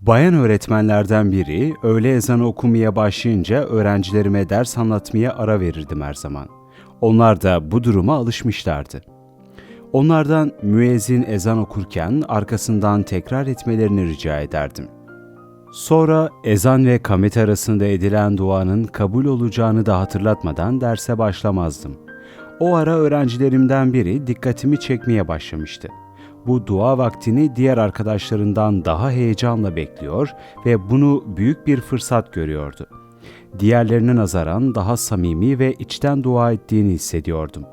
Bayan öğretmenlerden biri öğle ezanı okumaya başlayınca öğrencilerime ders anlatmaya ara verirdim her zaman. Onlar da bu duruma alışmışlardı. Onlardan müezzin ezan okurken arkasından tekrar etmelerini rica ederdim. Sonra ezan ve kamet arasında edilen duanın kabul olacağını da hatırlatmadan derse başlamazdım. O ara öğrencilerimden biri dikkatimi çekmeye başlamıştı. Bu dua vaktini diğer arkadaşlarından daha heyecanla bekliyor ve bunu büyük bir fırsat görüyordu. Diğerlerine nazaran daha samimi ve içten dua ettiğini hissediyordum.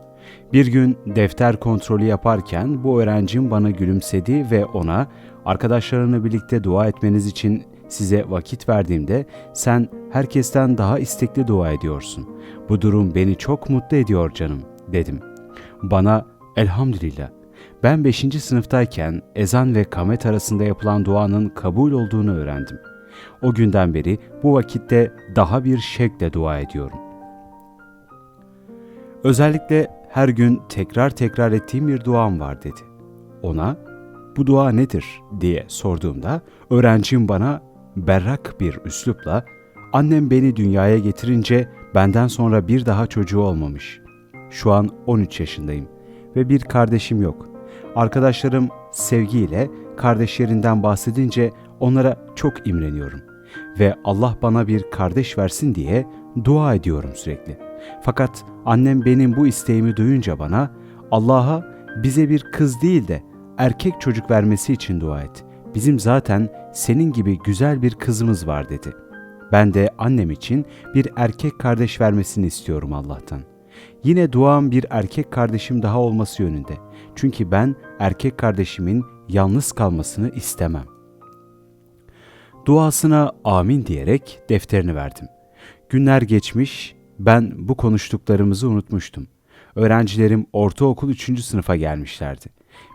Bir gün defter kontrolü yaparken bu öğrencim bana gülümsedi ve ona arkadaşlarını birlikte dua etmeniz için size vakit verdiğimde sen herkesten daha istekli dua ediyorsun. Bu durum beni çok mutlu ediyor canım dedim. Bana elhamdülillah ben 5. sınıftayken ezan ve kamet arasında yapılan duanın kabul olduğunu öğrendim. O günden beri bu vakitte daha bir şekle dua ediyorum. Özellikle her gün tekrar tekrar ettiğim bir duam var dedi. Ona bu dua nedir diye sorduğumda öğrencim bana berrak bir üslupla annem beni dünyaya getirince benden sonra bir daha çocuğu olmamış. Şu an 13 yaşındayım ve bir kardeşim yok. Arkadaşlarım sevgiyle kardeşlerinden bahsedince onlara çok imreniyorum ve Allah bana bir kardeş versin diye dua ediyorum sürekli. Fakat annem benim bu isteğimi duyunca bana Allah'a bize bir kız değil de erkek çocuk vermesi için dua et. Bizim zaten senin gibi güzel bir kızımız var dedi. Ben de annem için bir erkek kardeş vermesini istiyorum Allah'tan. Yine duam bir erkek kardeşim daha olması yönünde. Çünkü ben erkek kardeşimin yalnız kalmasını istemem. Duasına amin diyerek defterini verdim. Günler geçmiş, ben bu konuştuklarımızı unutmuştum. Öğrencilerim ortaokul 3. sınıfa gelmişlerdi.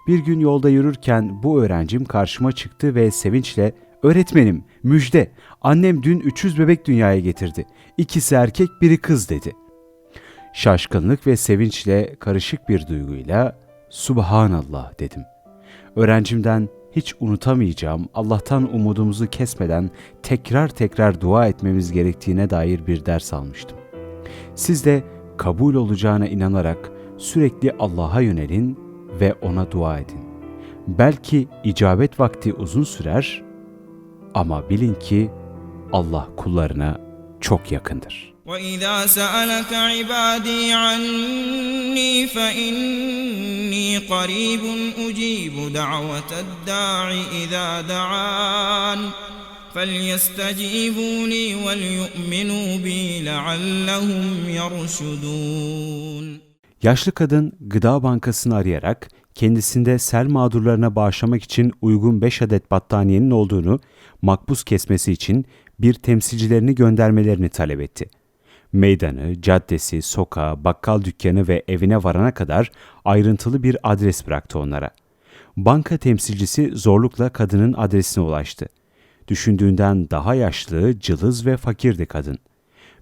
Bir gün yolda yürürken bu öğrencim karşıma çıktı ve sevinçle "Öğretmenim, müjde. Annem dün 300 bebek dünyaya getirdi. İkisi erkek, biri kız." dedi. Şaşkınlık ve sevinçle karışık bir duyguyla "Subhanallah." dedim. Öğrencimden hiç unutamayacağım Allah'tan umudumuzu kesmeden tekrar tekrar dua etmemiz gerektiğine dair bir ders almıştım. Siz de kabul olacağına inanarak sürekli Allah'a yönelin ve ona dua edin. Belki icabet vakti uzun sürer ama bilin ki Allah kullarına çok yakındır. وإذا سألك عبادي عني فإني قريب أجيب دعوة الداع إذا دعان فليستجيبوا لي وليؤمنوا بي لعلهم يرشدون Yaşlı kadın gıda bankasını arayarak kendisinde sel mağdurlarına bağışlamak için uygun 5 adet battaniyenin olduğunu makbuz kesmesi için bir temsilcilerini göndermelerini talep etti. Meydanı, caddesi, sokağı, bakkal dükkanı ve evine varana kadar ayrıntılı bir adres bıraktı onlara. Banka temsilcisi zorlukla kadının adresine ulaştı. Düşündüğünden daha yaşlı, cılız ve fakirdi kadın.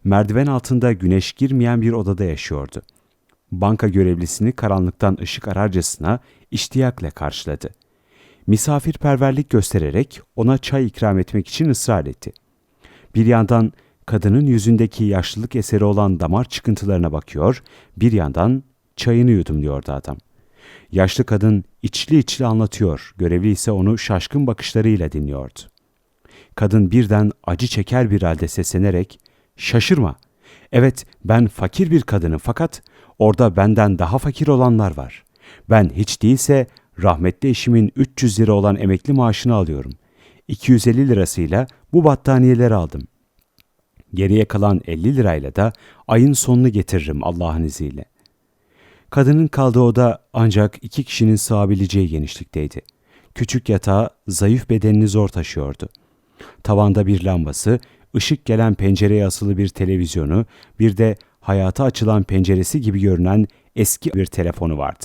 Merdiven altında güneş girmeyen bir odada yaşıyordu. Banka görevlisini karanlıktan ışık ararcasına iştiyakla karşıladı. Misafirperverlik göstererek ona çay ikram etmek için ısrar etti. Bir yandan kadının yüzündeki yaşlılık eseri olan damar çıkıntılarına bakıyor, bir yandan çayını yudumluyordu adam. Yaşlı kadın içli içli anlatıyor, görevli ise onu şaşkın bakışlarıyla dinliyordu. Kadın birden acı çeker bir halde seslenerek, şaşırma, evet ben fakir bir kadınım fakat orada benden daha fakir olanlar var. Ben hiç değilse rahmetli eşimin 300 lira olan emekli maaşını alıyorum. 250 lirasıyla bu battaniyeleri aldım. Geriye kalan 50 lirayla da ayın sonunu getiririm Allah'ın izniyle. Kadının kaldığı oda ancak iki kişinin sığabileceği genişlikteydi. Küçük yatağı zayıf bedenini zor taşıyordu. Tavanda bir lambası, ışık gelen pencereye asılı bir televizyonu, bir de hayata açılan penceresi gibi görünen eski bir telefonu vardı.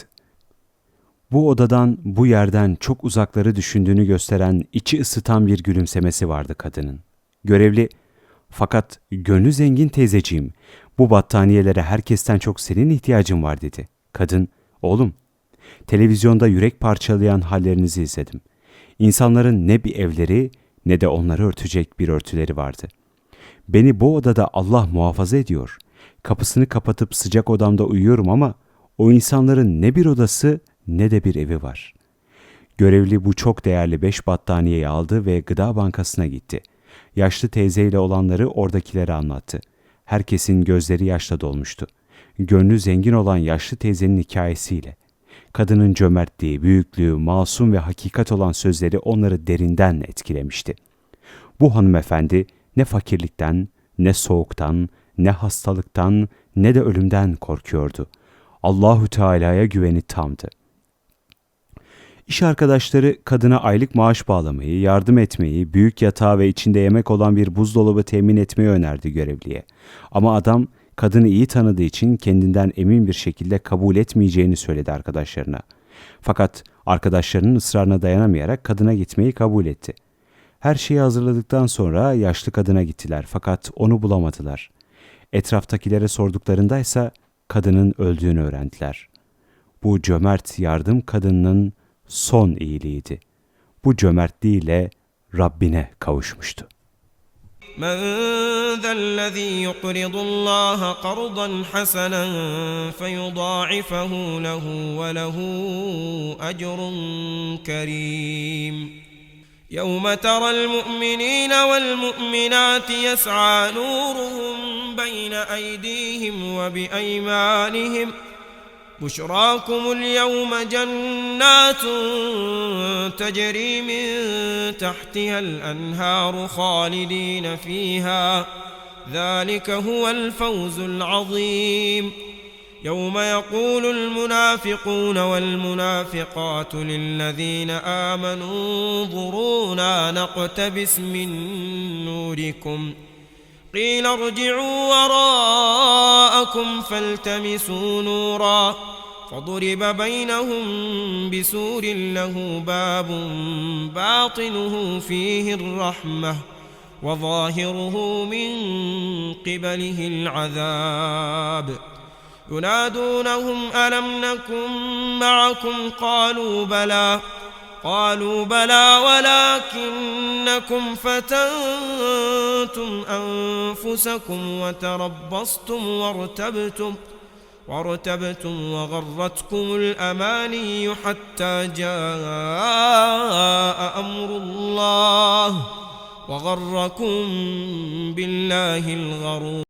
Bu odadan, bu yerden çok uzakları düşündüğünü gösteren, içi ısıtan bir gülümsemesi vardı kadının. Görevli, fakat gönlü zengin teyzeciğim, bu battaniyelere herkesten çok senin ihtiyacın var dedi. Kadın, oğlum, televizyonda yürek parçalayan hallerinizi izledim. İnsanların ne bir evleri ne de onları örtecek bir örtüleri vardı. Beni bu odada Allah muhafaza ediyor. Kapısını kapatıp sıcak odamda uyuyorum ama o insanların ne bir odası ne de bir evi var. Görevli bu çok değerli beş battaniyeyi aldı ve gıda bankasına gitti. Yaşlı teyzeyle olanları oradakilere anlattı. Herkesin gözleri yaşla dolmuştu. Gönlü zengin olan yaşlı teyzenin hikayesiyle. Kadının cömertliği, büyüklüğü, masum ve hakikat olan sözleri onları derinden etkilemişti. Bu hanımefendi ne fakirlikten, ne soğuktan, ne hastalıktan, ne de ölümden korkuyordu. Allahü Teala'ya güveni tamdı. İş arkadaşları kadına aylık maaş bağlamayı, yardım etmeyi, büyük yatağı ve içinde yemek olan bir buzdolabı temin etmeyi önerdi görevliye. Ama adam kadını iyi tanıdığı için kendinden emin bir şekilde kabul etmeyeceğini söyledi arkadaşlarına. Fakat arkadaşlarının ısrarına dayanamayarak kadına gitmeyi kabul etti. Her şeyi hazırladıktan sonra yaşlı kadına gittiler fakat onu bulamadılar. Etraftakilere sorduklarında ise kadının öldüğünü öğrendiler. Bu cömert yardım kadınının son iyiliğiydi. Bu cömertliğiyle Rabbine kavuşmuştu. من ذا الذي يقرض الله قرضا حسنا فيضاعفه له وله اجر كريم يوم ترى المؤمنين والمؤمنات يسعى نورهم بين ايديهم وبايمانهم بشراكم اليوم جنات تجري من تحتها الأنهار خالدين فيها. ذلك هو الفوز العظيم. يوم يقول المنافقون والمنافقات للذين آمنوا انظرونا نقتبس من نوركم. قيل ارجعوا وراءكم فالتمسوا نورا. فضرب بينهم بسور له باب باطنه فيه الرحمة وظاهره من قبله العذاب. ينادونهم ألم نكن معكم؟ قالوا بلى. قالوا بلى ولكنكم فتنتم أنفسكم وتربصتم وارتبتم. وارتبتم وغرتكم الأماني حتى جاء أمر الله وغركم بالله الغرور.